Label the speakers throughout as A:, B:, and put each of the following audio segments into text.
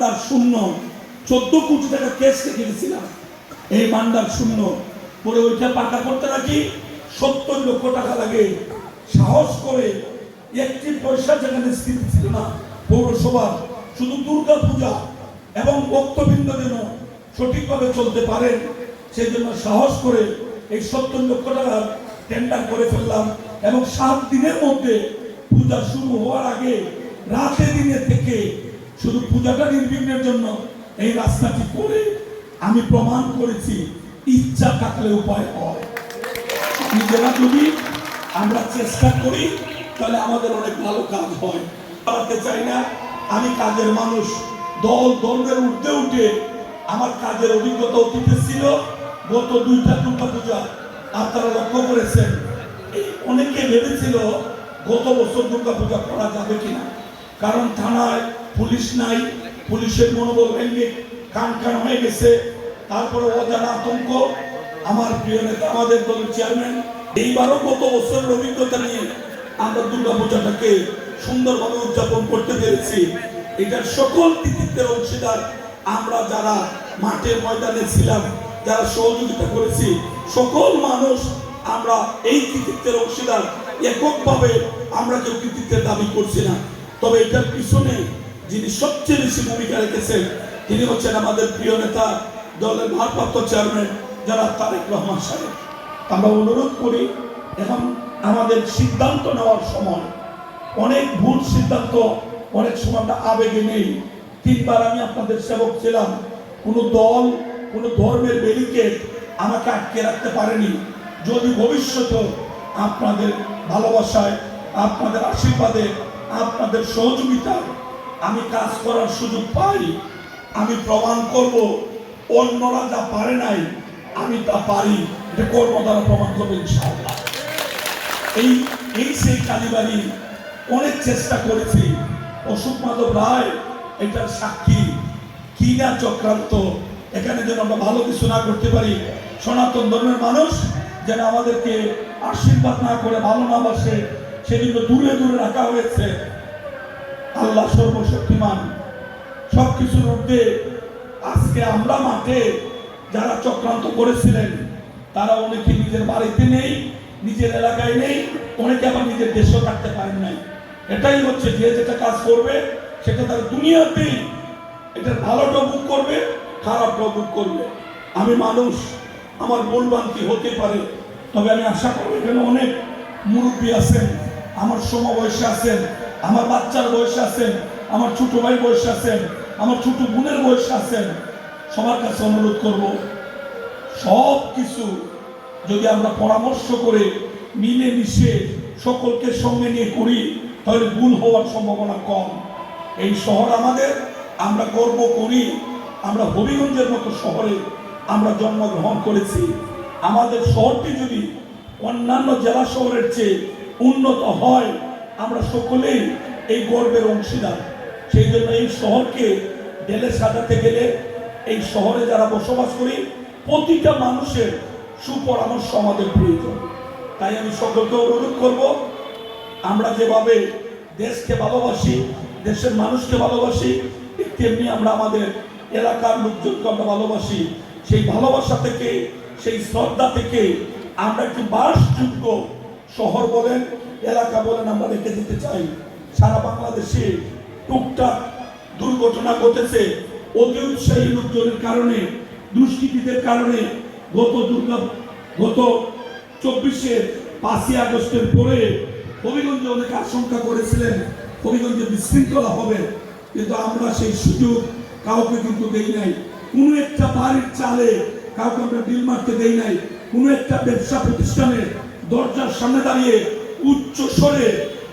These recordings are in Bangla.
A: মান্ডার শূন্য, চোদ্দ কোটি টাকা কেস রেখে গেছিলাম এই মান্ডার শূন্য, পরে ওইটা পাকা করতে নাকি সত্তর লক্ষ টাকা লাগে। সাহস করে একটি পয়সা যেখানে স্থিতি ছিল না, পৌরসভা, শুধু দুর্গা পূজা এবং বক্তবৃন্দ যেন সঠিকভাবে চলতে পারেন সেই জন্য সাহস করে এই সত্তর লক্ষ টাকার টেন্ডার করে ফেললাম এবং সাত দিনের মধ্যে পূজা শুরু হওয়ার আগে রাতে দিনে থেকে শুধু পূজাটা নির্বিঘ্নের জন্য, এই রাস্তাটি করে আমি প্রমাণ করেছি, ইচ্ছা থাকলে উপায় হয়। নিজেরা যদি আমরা চেষ্টা করি, তাহলে আমাদের অনেক ভালো কাজ হয়। বাড়াতে চাই না, আমি কাজের মানুষ। দল দ্বন্দ্বের উঠতে উঠে আমার কাজের অভিজ্ঞতা অতীতে ছিল। গত দুইটা দুর্গা পূজা আপনারা লক্ষ্য করেছেন। অনেকে ভেবেছিল গত বছর দুর্গা পূজা করা যাবে কিনা। কারণ থানায় পুলিশ নাই, পুলিশের মনোবল ভেঙে কান কান হয়ে গেছে। তারপরে অজানা আতঙ্ক। আমার প্রিয় নেতা, আমাদের দলের চেয়ারম্যান, এইবারও গত বছরের অভিজ্ঞতা নিয়ে আমরা দুর্গা পূজাটাকে সুন্দরভাবে উদযাপন করতে পেরেছি। এটার সকল কৃতিত্বের অংশীদার আমরা যারা মাঠের ময়দানে ছিলাম, যারা সহযোগিতা করেছি, সকল মানুষ আমরা এই কৃতিত্বের অংশীদার। এককভাবে আমরা কেউ কৃতিত্বের দাবি করছি না। তবে এটার পিছনে যিনি সবচেয়ে বেশি ভূমিকা রেখেছেন, তিনি হচ্ছেন আমাদের প্রিয় নেতা, দলের ভারপ্রাপ্ত চেয়ারম্যান যারা তারেক রহমান সাহেব। আমরা অনুরোধ করি, এখন আমাদের সিদ্ধান্ত নেওয়ার সময়। অনেক ভুল সিদ্ধান্ত, অনেক সময় আমরা আবেগে নেই। তিনবার আমি আপনাদের সেবক ছিলাম। কোনো দল, কোনো ধর্মের ব্যারিকেড আমাকে আটকে রাখতে পারেনি। যদি ভবিষ্যতে আপনাদের ভালোবাসায়, আপনাদের আশীর্বাদে, আপনাদের সহযোগিতায় আমি কাজ করার সুযোগ পাই, আমি প্রমাণ করব, অন্যরা যা পারে নাই, আমি তা পারি। এটা কর্ম প্রমাণ করব এই এই সেই কালীবাড়ি অনেক চেষ্টা করেছি। অশোক মাধব রায়, এটার সাক্ষী। কি না চক্রান্ত, এখানে যেন আমরা ভালো কিছু না করতে পারি, সনাতন ধর্মের মানুষ যেন আমাদেরকে আশীর্বাদ না করে ভালো না বাসে, সেজন্য দূরে দূরে রাখা হয়েছে। আল্লাহ সর্বশক্তিমান। সব কিছুর ঊর্ধ্বে আজকে আমরা মাঠে যারা চক্রান্ত করেছিলেন, তারা অনেকে নিজের বাড়িতে নেই, নিজের এলাকায় নেই, অনেকে আবার নিজের দেশেও থাকতে পারেন নাই। এটাই হচ্ছে যে যেটা কাজ করবে, সেটা তার দুনিয়াতেই এটার ভালোটা বুক করবে, খারাপটা বুক করবে। আমি মানুষ, আমার ভুলভ্রান্তি হতে পারে? তবে আমি আশা করব এখানে অনেক মুরব্বী আছেন, আমার সমবয়সে আছেন আমার বাচ্চার বয়সে আছেন আমার ছোট ভাই বয়সে আছেন আমার ছোট বোনের বয়সে আছেন সবার কাছে অনুরোধ করব সব কিছু যদি আমরা পরামর্শ করে মিলে মিশে সকলকে সঙ্গে নিয়ে করি, তাহলে ভুল হওয়ার সম্ভাবনা কম। এই শহর আমাদের, আমরা গর্ব করি, আমরা হবিগঞ্জের মতো শহরে আমরা জন্মগ্রহণ করেছি। আমাদের শহরটি যদি অন্যান্য জেলা শহরের চেয়ে উন্নত হয় আমরা সকলেই এই গর্বের অংশীদার। সেই জন্য এই শহরকে ঢেলে সাজাতে গেলে এই শহরে যারা বসবাস করি, প্রতিটা মানুষের সুপরামর্শ আমাদের প্রয়োজন। তাই আমি সকলকে অনুরোধ করব, আমরা যেভাবে দেশকে ভালোবাসি, দেশের মানুষকে ভালোবাসি তেমনি আমরা আমাদের এলাকার লোকজনকে আমরা ভালোবাসি। সেই ভালোবাসা থেকে, সেই শ্রদ্ধা থেকে আমরা একটি বাসযোগ্য শহর বলেন এলাকা বলেন আমরা রেখে দিতে চাই। সারা বাংলাদেশে টুকটাক দুর্ঘটনা ঘটেছে। অতি উৎসাহী লোকজনের কারণে, দুষ্কৃতীদের কারণে গত দুর্গা, গত চব্বিশে পাঁচই আগস্টের পরে হবিগঞ্জে অনেকে আশঙ্কা করেছিলেন, হবিগঞ্জে বিশৃঙ্খলা হবে। কিন্তু আমরা সেই সুযোগ কাউকে কিন্তু দেই নাই। কোনো একটা বাড়ির চালে কাউকে আমরা ডিল মারতে দেই নাই। কোনো একটা ব্যবসা প্রতিষ্ঠানের দরজার সামনে দাঁড়িয়ে উচ্চ স্বরে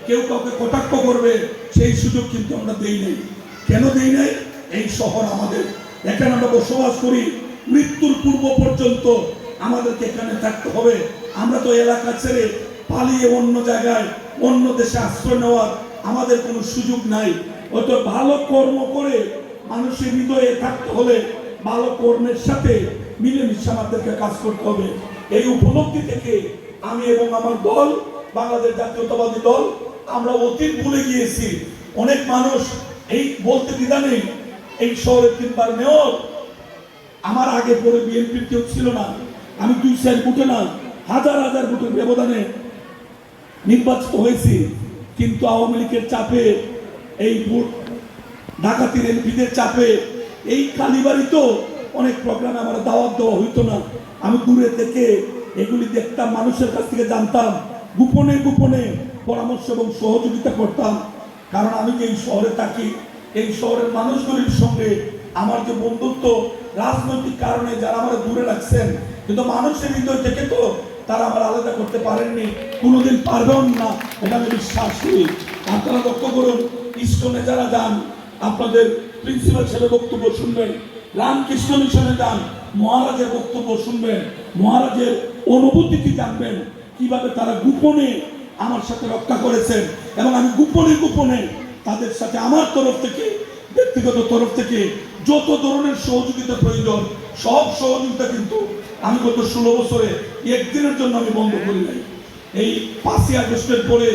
A: কেউ কাউকে কটাক্ষ করবে, সেই সুযোগ কিন্তু আমরা দেই নাই। কেন দেই নাই? এই শহর আমাদের। এখানে আমরা বসবাস করি, মৃত্যুর পূর্ব পর্যন্ত আমাদেরকে এখানে থাকতে হবে। আমরা তো এলাকা ছেড়ে পালিয়ে অন্য জায়গায়, অন্য দেশে আশ্রয় নেওয়ার আমাদের কোনো সুযোগ নাই। হয়তো ভালো কর্ম করে মানুষের হৃদয়ে থাকতে হলে ভালো কর্মের সাথে মিলেমিশে আমাদেরকে কাজ করতে হবে। এই উপলব্ধি থেকে আমি এবং আমার দল বাংলাদেশ জাতীয়তাবাদী দল, আমরা অতীত ভুলে গিয়েছি। অনেক মানুষ এই বলতে দ্বিধা নেই, এই শহরের তিনবার মেয়র। আমার আগে পরে বিএনপির কেউ ছিল না। আমি দুই সাইড বুটে না, হাজার হাজার বুটের ব্যবধানে নির্বাচিত হয়েছি। কিন্তু আওয়ামী লীগের চাপে, এই ভোট ডাকাতির এমপিদের চাপে, এই কালীবাড়িতেও অনেক প্রোগ্রামে আমার দাওয়াত দেওয়া হইতো না। আমি দূরে থেকে এগুলি দেখতাম, মানুষের কাছ থেকে জানতাম। গোপনে গোপনে পরামর্শ এবং সহযোগিতা করতাম। কারণ আমি যে এই শহরে থাকি, এই শহরের মানুষগুলির সঙ্গে আমার যে বন্ধুত্ব, রাজনৈতিক কারণে যারা আমার দূরে রাখছেন, কিন্তু মানুষের হৃদয় থেকে তো তারা আমার আলাদা করতে পারেননি, কোনোদিন পারবেন না, এটা আমি বিশ্বাস করি। আপনারা লক্ষ্য করুন, ইস্কনে যারা যান, আপনাদের প্রিন্সিপাল ছেলে বক্তব্য শুনবেন, রামকৃষ্ণ মিশনে যান, মহারাজের বক্তব্য শুনবেন, মহারাজের অনুভূতিটি জানবেন। কীভাবে তারা গোপনে আমার সাথে রক্ষা করেছেন এবং আমি গোপনে গোপনে তাদের সাথে আমার তরফ থেকে, ব্যক্তিগত তরফ থেকে যত ধরনের সহযোগিতা প্রয়োজন, সব সহযোগিতা কিন্তু আমি গত ষোলো বছরে একদিনের জন্য আমি বন্ধ করি নাই। এই পাঁচই আগস্টের পরে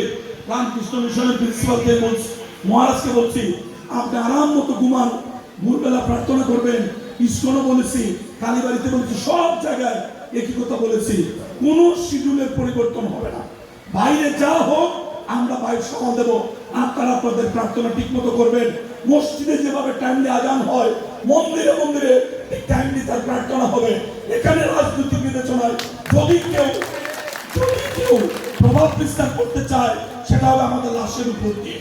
A: রামকৃষ্ণ মিশনের প্রিন্সিপালকে বলছি, মহারাজকে বলছি, আপনি আরাম মতো ঘুমান, ভোরবেলা প্রার্থনা করবেন, ইস্কনও বলেছি, কালীবাড়িতে বলেছি, সব জায়গায় একই কথা বলেছি, কোনো শিডিউলের পরিবর্তন হবে না। বাইরে যা হোক, আমরা বাইরে সকাল দেব। আপনারা আপনাদের প্রার্থনা ঠিক মতো করবেন। মসজিদে যেভাবে টাইমলি আজান হয়, মন্দিরে মন্দিরে টাইমলি তার প্রার্থনা হবে। এখানে রাজনৈতিক বিবেচনায় যদি কেউ যদি কেউ প্রভাব বিস্তার করতে চায়, সেটা হবে আমাদের লাশের উপর দিয়ে।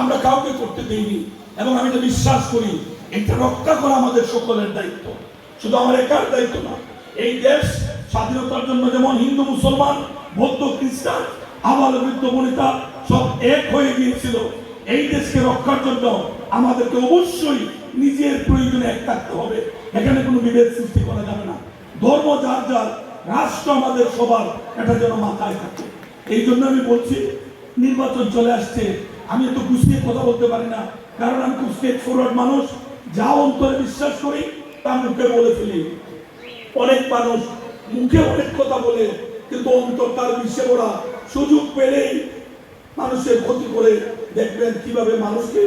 A: আমরা কাউকে করতে দেইনি, এবং আমি এটা বিশ্বাস করি, এটা রক্ষা করা আমাদের সকলের দায়িত্ব। শুধু আমার একার দায়িত্ব না এই দেশ স্বাধীনতার জন্য যেমন হিন্দু, মুসলমান, বৌদ্ধ, খ্রিস্টান আবার বৃদ্ধ বনিতা সব এক হয়ে গিয়েছিল, এই দেশকে রক্ষার জন্য আমাদেরকে অবশ্যই নিজের প্রয়োজনে এক থাকতে হবে। এখানে কোনো বিভেদ সৃষ্টি করা যাবে না। ধর্ম যার যার, রাষ্ট্র আমাদের সবার, এটা যেন মাথায় থাকে। এই জন্য আমি বলছি, নির্বাচন চলে আসছে। আমি এত গুছিয়ে কথা বলতে পারি না, কারণ আমি খুব স্টেট ফরওয়ার্ড মানুষ। যা অন্তরে বিশ্বাস করি, তা মুখে বলে ফেলি। অনেক মানুষ মুখে অনেক কথা বলে, কিন্তু অন্তর তার বিশ্বে ভরা সুযোগ পেলেই মানুষের ক্ষতি করে দেখবেন কীভাবে মানুষকে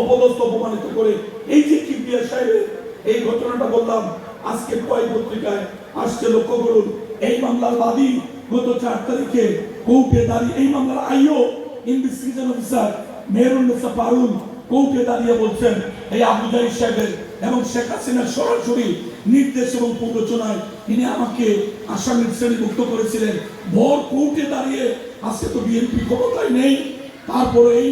A: অপদস্থ অপমানিত করে। এই যে কিবরিয়া সাহেবের এই ঘটনাটা বললাম, আজকে কয় পত্রিকায় আসছে, লক্ষ্য করুন। এই মামলার বাদী গত চার তারিখে কোর্টে দাঁড়িয়ে, এই মামলার IO, investigation officer Mehrunnesa Parul কোর্টে দাঁড়িয়ে বলছেন, এই আবু জাহিদ সাহেবের এবং শেখ হাসিনার সরাসরি নির্দেশ এবং প্ররোচনায় তিনি আমাকে আসামির শ্রেণীভুক্ত করেছিলেন। ভোর কোর্টে দাঁড়িয়ে আজকে তো বিএনপি ক্ষমতায় নেই। তারপরে এই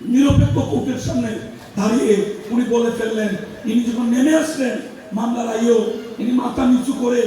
A: নিরপেক্ষ কোর্টের সামনে দাঁড়িয়ে উনি বলে ফেললেন, ইনি যখন নেমে আসলেন, মামলার আইও, ইনি মাথা নিচু করে